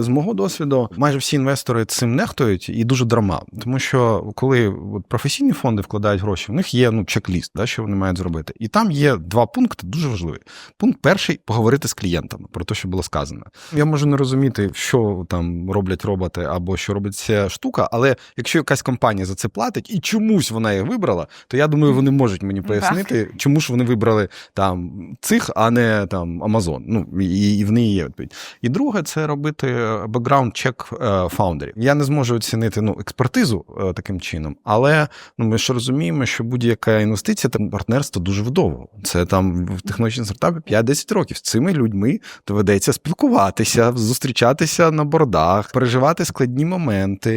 З мого досвіду, майже всі інвестори цим нехтують і дуже дарма. Тому що коли от професійні фонди вкладають гроші, в них є ну чек-ліст, да, що вони мають зробити. І там є два пункти дуже важливі. Пункт перший поговорити з клієнтами про те, що було сказано. Я можу не розуміти, що там роблять роботи або що робить ця штука, але якщо якась компанія за це платить і чомусь вона їх вибрала, то я думаю, вони можуть мені пояснити, чому ж вони вибрали там цих, а не там Amazon. Ну і, і в неї є відповідь. І друге, це робити бекграунд чек фаундерів. Я не зможу оцінити ну експертизу е, таким чином, але ну ми ж розуміємо, що будь-яка інвестиція та партнерство дуже вдовго. Це там в технологічному стартапі 5-10 років. З цими людьми доведеться спілкуватися, зустрічатися на бордах, переживати складні моменти.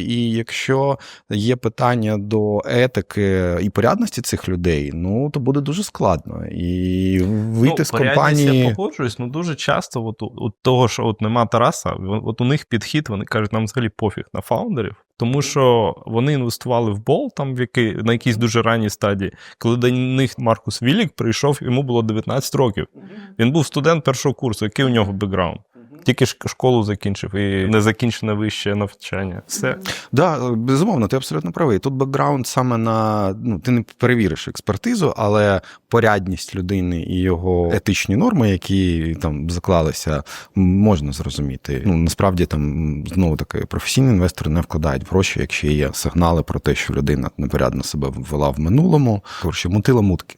І якщо є питання до етики і порядності цих людей, ну то буде дуже складно. І вийти ну, з компанії. Я погоджуюсь, ну дуже часто, от, от того, що от нема Тараса, от у них підхід, вони кажуть, нам взагалі пофіг на фаундерів. Тому що вони інвестували в бол там в який, на якійсь дуже ранній стадії. Коли до них Маркус Вілік прийшов, йому було 19 років. Він був студент першого курсу. Який у нього бекграунд? Тільки школу закінчив і незакінчене вище навчання. Все. Да, безумовно, ти абсолютно правий. Тут бекграунд саме на ну ти не перевіриш експертизу, але порядність людини і його етичні норми, які там заклалися, можна зрозуміти. Ну насправді там знову таки професійні інвестори не вкладають гроші, якщо є сигнали про те, що людина непорядно себе вела в минулому. Коротше, мутила мутки.